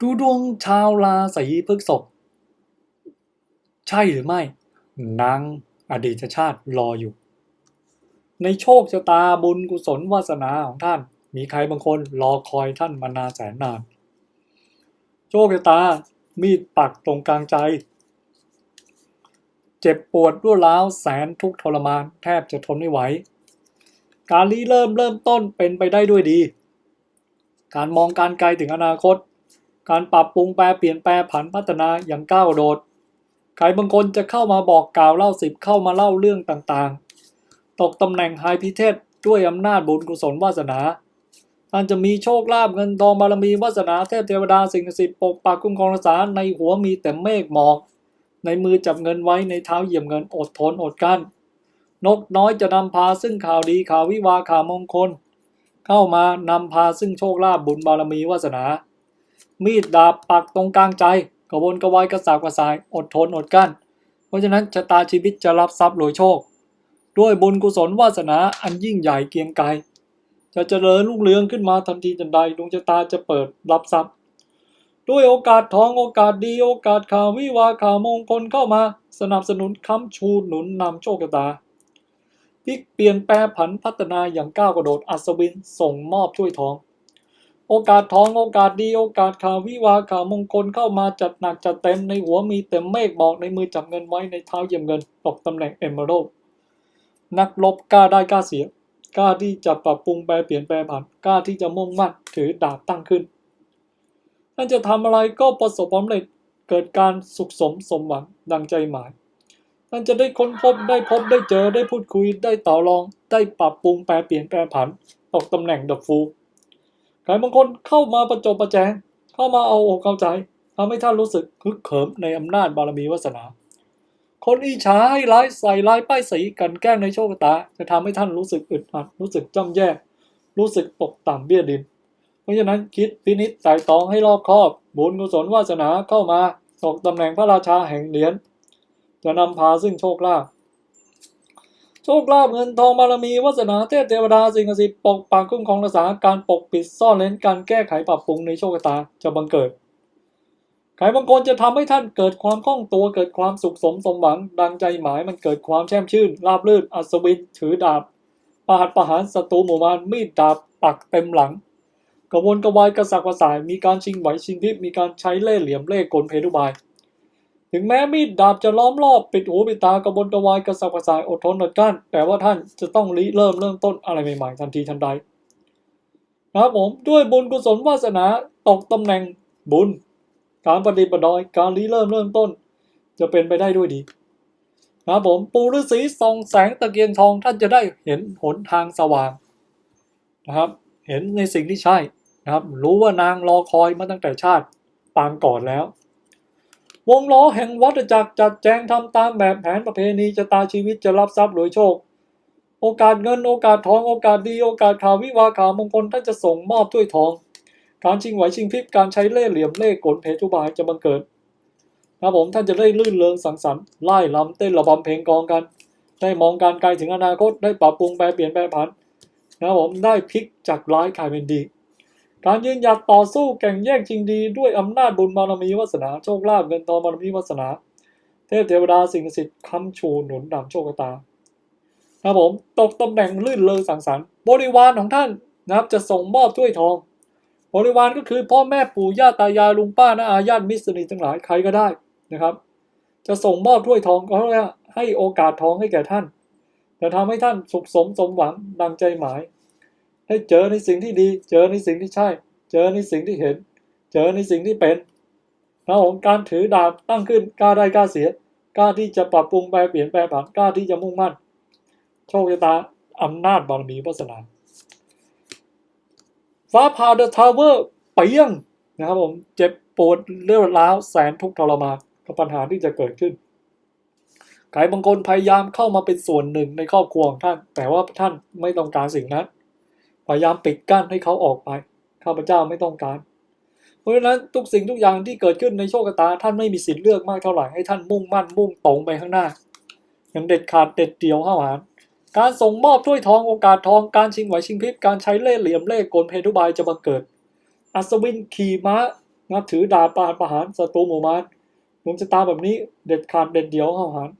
ดูดวงชาวราศีพฤษภใช่หรือไม่ นางอดีตชาติรออยู่ ในโชคชะตาบุญกุศลวาสนาของท่าน มีใครบางคนรอคอยท่านมานานแสนนาน โชคชะตามีดปักตรงกลางใจ เจ็บปวดรวดร้าวแสนทุกทรมาน แทบจะทนไม่ไหว การรีเริ่มเริ่มต้นเป็นไปได้ด้วยดี การมองการไกลถึงอนาคต การปรับปรุงแปลเปลี่ยนแปลผันพัฒนาอย่างก้าวโดด ใครบางคนจะเข้ามาบอกกล่าวเล่าสิบเข้ามาเล่าเรื่องต่างๆ ตกตำแหน่งไฮพิเทศด้วยอำนาจบุญกุศลวาสนา ท่านจะมีโชคลาภเงินทองบารมีวาสนาเทพเทวดาสิ่งศักดิ์สิทธิ์ปกปักคุ้มครองรักษาในหัวมีแต่เมฆหมอก ในมือจับเงินไว้ในเท้าเหยียบเงินอดทนอดกั้นนกน้อยจะนำพาซึ่งข่าวดีข่าววิวาข่าวมงคล เข้ามานำพาซึ่งโชคลาภบุญบารมีวาสนา มีดดาบปักตรงกลางใจกระวนกระวายกระสาบกระสายอดทนอดกั้น เพราะฉะนั้นชะตาชีวิตจะรับทรัพย์รวยโชค ด้วยบุญกุศลวาสนาอันยิ่งใหญ่เกียงไกรจะเจริญรุ่งเรืองขึ้นมาทันทีทันใดดวงชะตาจะเปิดรับทรัพย์ ด้วยโอกาสทองโอกาสดีโอกาสข่าววิวาข่าวมงคลเข้ามา สนับสนุนค้ำชูหนุนนำโชคชะตาพลิกเปลี่ยนแปลผันพัฒนาอย่างก้าวกระโดดอัศวินส่งมอบช่วยทอง โอกาสทองโอกาสดีโอกาสข่าววิวาข่าวมงคลเข้ามาจัดหนักจัดเต็มในหัวมีเต็มเมฆบอกในมือจับเงินไว้ในเท้าเยี่ยมเงินตกตำแหน่งเอมเบอร์นักลบกล้าได้กล้าเสียกล้าที่จะปรับปรุงแปลเปลี่ยนแปลผันกล้าที่จะมุ่งมั่นถือดาบตั้งขึ้นท่านจะทำอะไรก็ประสบความสำเร็จเกิดการสุขสมสมหวังดังใจหมายท่านจะได้ค้นพบได้พบได้เจอได้พูดคุยได้ต่อรอง ได้ปรับปรุงแปลเปลี่ยนแปลผันตกตำแหน่งดับฟู ใครบางคนเข้ามาประจบประแจง เข้ามาเอาอกเอาใจทำให้ท่านรู้สึกฮึกเหิมในอำนาจบารมีวาสนา คนอิจฉาให้ร้ายใส่ร้ายป้ายสีกันแกล้งในโชคชะตา จะทำให้ท่านรู้สึกอึดอัดรู้สึกจ้ำแย่ รู้สึกตกต่ำเบี้ยดิน เพราะฉะนั้นคิดพินิจไต่ตองให้รอบคอบ บุญกุศลวาสนาเข้ามาตกตำแหน่งพระราชาแห่งเหรียญจะนำพาซึ่งโชคลาภ โชคลาภเงินทองบารมีวาสนาเทพเทวดาสิ่งศักดิ์สิทธิ์ปกปักคุ้มครองรักษาการปกปิดซ่อนเร้นการแก้ไขปรับปรุงในโชคชะตาจะบังเกิดใครบางคนจะทำให้ท่านเกิดความคล่องตัวเกิดความสุขสมสมหวัง ดังใจหมายมันเกิดความแช่มชื่นราบรื่นอัศวินถือดาบประหัตประหารศัตรูหมู่มารมีดดาบปักเต็มหลัง กระวนกระวายกระสักกระส่ายมีการชิงไหวชิงพริบมีการใช้เล่ห์เหลี่ยมเล่ห์กลเพทุบาย ถึงแม้มีดดาบจะล้อมรอบปิดหูปิดตากระวนกระวายกระสับกระส่ายอดทนอดกั้น แต่ว่าท่านจะต้องริเริ่มเริ่มต้นอะไรใหม่ๆทันทีทันใดนะครับผมด้วยบุญกุศลวาสนาตกตำแหน่งบุญ การปฏิบัติดอยการริเริ่มเริ่มต้น จะเป็นไปได้ด้วยดีนะครับผมปูฤาษีส่องแสงตะเกียงทองท่านจะได้เห็นหนทางสว่างนะครับ เห็นในสิ่งที่ใช่นะครับ รู้ว่านางรอคอยมาตั้งแต่ชาติปางก่อนแล้ว วงล้อแห่งวัฏจักรจัดแจงทำตามแบบแผนประเพณีจะตาชีวิตจะรับทรัพย์รวยโชค โอกาสเงินโอกาสทองโอกาสดีโอกาสข่าววิวาข่าวมงคลท่านจะส่งมอบถ้วยทอง การชิงไหวชิงพริบการใช้เล่ห์เหลี่ยมเล่ห์กลเพทุบายจะบังเกิดนะผมท่านจะได้ลื่นเริงสังสรรค์ไล่ลำเต้นระบำเพลงกองกัน ได้มองการไกลถึงอนาคตได้ปรับปรุงแปลเปลี่ยนแปลผันนะผมได้พลิกจากร้ายกลายเป็นดี การยืนหยัดต่อสู้แข่งแย่งชิงดีด้วยอำนาจบุญบารมีวาสนาโชคลาภเงินทองบารมีวาสนา เทพเทวดาสิ่งศักดิ์สิทธิ์ค้ำชูหนุนนำโชคตานะครับผมตกตำแหน่งลื่นเลงสังสรรค์บริวารของท่านนะครับจะส่งมอบถ้วยทอง บริวารก็คือพ่อแม่ปู่ย่าตายายลุงป้าน้าอาญาติมิตรสนิททั้งหลายใครก็ได้นะครับ จะส่งมอบถ้วยทองก็ให้โอกาสทองให้แก่ท่านจะทำให้ท่านสุขสมสมหวังดังใจหมาย ให้เจอในสิ่งที่ดี เจอในสิ่งที่ใช่ เจอในสิ่งที่เห็น เจอในสิ่งที่เป็นนะผมการถือดาบตั้งขึ้นกล้าได้กล้าเสียกล้าที่จะปรับปรุงแปลเปลี่ยนแปลผันกล้าที่จะมุ่งมั่น โชคชะตาอำนาจบารมีวาสนาฟ้าผ่าเดอะทาวเวอร์เปียงนะครับผมเจ็บปวดเลือดร้าวแสนทุกข์ทรมานกับปัญหาที่จะเกิดขึ้นใครบางคนพยายามเข้ามาเป็นส่วนหนึ่งในครอบครัวของท่าน แต่ว่าท่านไม่ต้องการสิ่งนั้น พยายามปิดกั้นให้เขาออกไป ข้าพเจ้าไม่ต้องการ เพราะฉะนั้นทุกสิ่งทุกอย่างที่เกิดขึ้นในโชคชะตา ท่านไม่มีสิทธิ์เลือกมากเท่าไหร่ให้ท่านมุ่งมั่นมุ่งตรงไปข้างหน้าอย่างเด็ดขาดเด็ดเดียวห้าวหาญการส่งมอบถ้วยทองโอกาสทองการชิงไหวชิงพริบการใช้เล่ห์เหลี่ยมเล่ห์กลเพทุบายจะบังเกิด อัศวินขี่ม้านับถือดาบปราประหารศัตรูหมู่มารดวงชะตาแบบนี้เด็ดขาดเด็ดเดี่ยวห้าวหาญ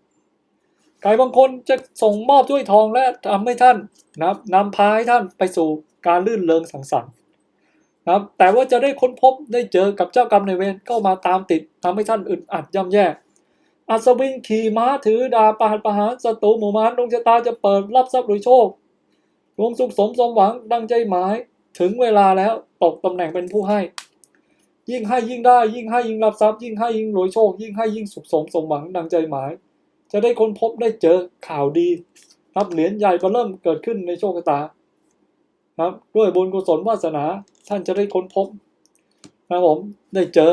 ใครบางคนจะส่งมอบถ้วยทองและทำให้ท่านนับนำพาให้ท่านไปสู่การลื่นเริงสังสรรค์นะครับแต่ว่าจะได้ค้นพบได้เจอกับเจ้ากรรมในเวรเข้ามาตามติดทำให้ท่านอึดอัดย่ำแย่ อัศวินขี่ม้าถือดาบปราณประหารศัตรูหมู่มารดวงชะตาจะเปิดรับทรัพย์หรือโชคดวงสุขสมสมหวังดังใจหมาย ถึงเวลาแล้วตกตำแหน่งเป็นผู้ให้ ยิ่งให้ยิ่งได้ ยิ่งให้ยิ่งรับทรัพย์ยิ่งให้ยิ่งรวยโชค ยิ่งให้ยิ่งสุขสมสมหวังดังใจหมาย จะได้ค้นพบได้เจอข่าวดีครับเหรียญใหญ่ก็เริ่มเกิดขึ้นในโชคชะตาครับด้วยบุญกุศลวาสนาท่านจะได้ค้นพบนะครับผมได้เจอ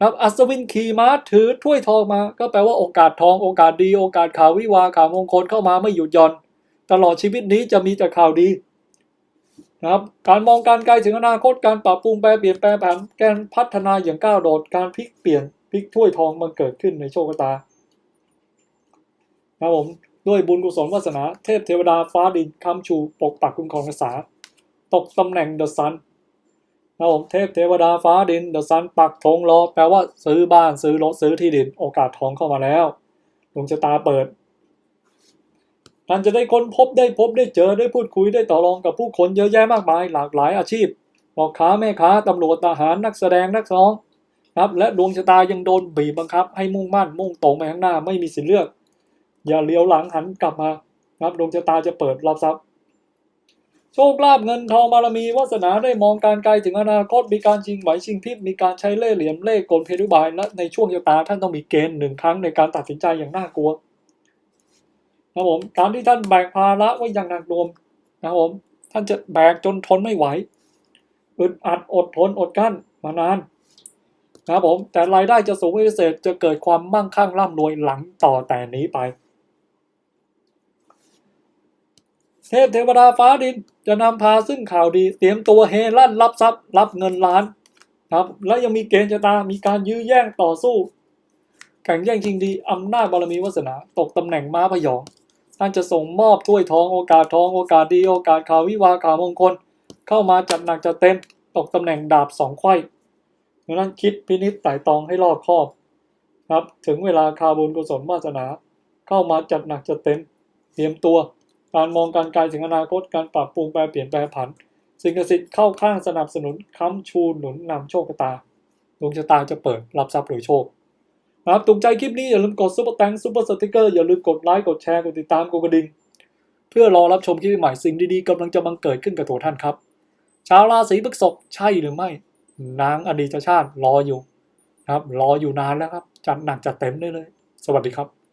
ครับอัศวินขี่ม้าถือถ้วยทองมา ก็แปลว่าโอกาสทองโอกาสดีโอกาสข่าววิวาข่าวมงคลเข้ามาไม่หยุดหย่อน ตลอดชีวิตนี้จะมีแต่ข่าวดีนะครับการมองการไกลถึงอนาคตการปรับปรุงแปรเปลี่ยนแปลงผันการพัฒนาอย่างก้าวโดดการพลิกเปลี่ยนพลิกถ้วยทองมันเกิดขึ้นในโชคชะตา นะครับผมด้วยบุญกุศลวาสนาเทพเทวดาฟ้าดินคำชูปกปักคุ้มครองรักษา ตกตำแหน่งเดอะซันนะครับผมเทพเทวดาฟ้าดินเดอะซันปักธงรอแปลว่าซื้อบ้านซื้อรถซื้อที่ดินโอกาสทองเข้ามาแล้วดวงชะตาเปิดท่านจะได้ค้นพบได้พบได้เจอได้พูดคุยได้ต่อรองกับผู้คนเยอะแยะมากมาย หลากหลายอาชีพพ่อค้าแม่ค้าตำรวจทหารนักแสดงนักร้องครับและดวงชะตายังโดนบีบบังคับ ให้มุ่งมั่นมุ่งตรงไปข้างหน้าไม่มีสิทธิเลือก อย่าเลี้ยวหลังหันกลับมาครับดวงชะตาจะเปิดรับทรัพย์ โชคลาภเงินทองบารมีวาสนาได้มองการไกลถึงอนาคตมีการชิงไหวชิงพริบมีการใช้เล่ห์เหลี่ยมเล่ห์กลเพทุบายและในช่วงชะตาท่านต้องมีเกณฑ์หนึ่งครั้งในการตัดสินใจอย่างน่ากลัวนะครับผมการที่ท่านแบกภาระไว้อย่างหนักหน่วงนะครับผมท่านจะแบกจนทนไม่ไหวอึดอัดอดทนอดกั้นมานานนะครับผมแต่รายได้จะสูงพิเศษจะเกิดความมั่งคั่งร่ำรวยหลังต่อแต่นี้ไป เทพเทวดาฟ้าดินจะนำพาซึ่งข่าวดีเตรียมตัวเฮลั่นรับทรัพย์ รับเงินล้านครับและยังมีเกณฑ์ชะตามีการยื้อแย่งต่อสู้แข่งแย่งชิงดีอำนาจบารมีวาสนา ตกตำแหน่งม้าพยองท่านจะส่งมอบถ้วยทองโอกาสทองโอกาสดีโอกาสข่าววิวาข่าวมงคล เข้ามาจัดหนักจัดเต็ม ตกตำแหน่งดาบสองไขว้ดังนั้นคิดพินิจไต่ตองให้รอบคอบ ครับ ถึงเวลาคาบุญกุศลวาสนา เข้ามาจัดหนักจัดเต็ม เตรียมตัว การมองการไกลถึงอนาคตการปรับปรุงแปลเปลี่ยนแปลผัน สิ่งศักดิ์สิทธิ์เข้าข้างสนับสนุนค้ำชูหนุนนำโชคชะตาดวงชะตาจะเปิดรับทรัพย์หรือโชคนะครับถูกใจคลิปนี้อย่าลืมกดซุปเปอร์แตงซุปเปอร์สติกเกอร์อย่าลืมกดไลค์กดแชร์กดติดตามกดกระดิ่งเพื่อรอรับชมคลิปใหม่สิ่งดีๆกำลังจะบังเกิดขึ้นกับตัวท่านครับชาวราศีพฤษภใช่หรือไม่ นางอดีตชาติรออยู่นะครับรออยู่นานแล้วครับ จัดหนักจัดเต็มได้เลย สวัสดีครับ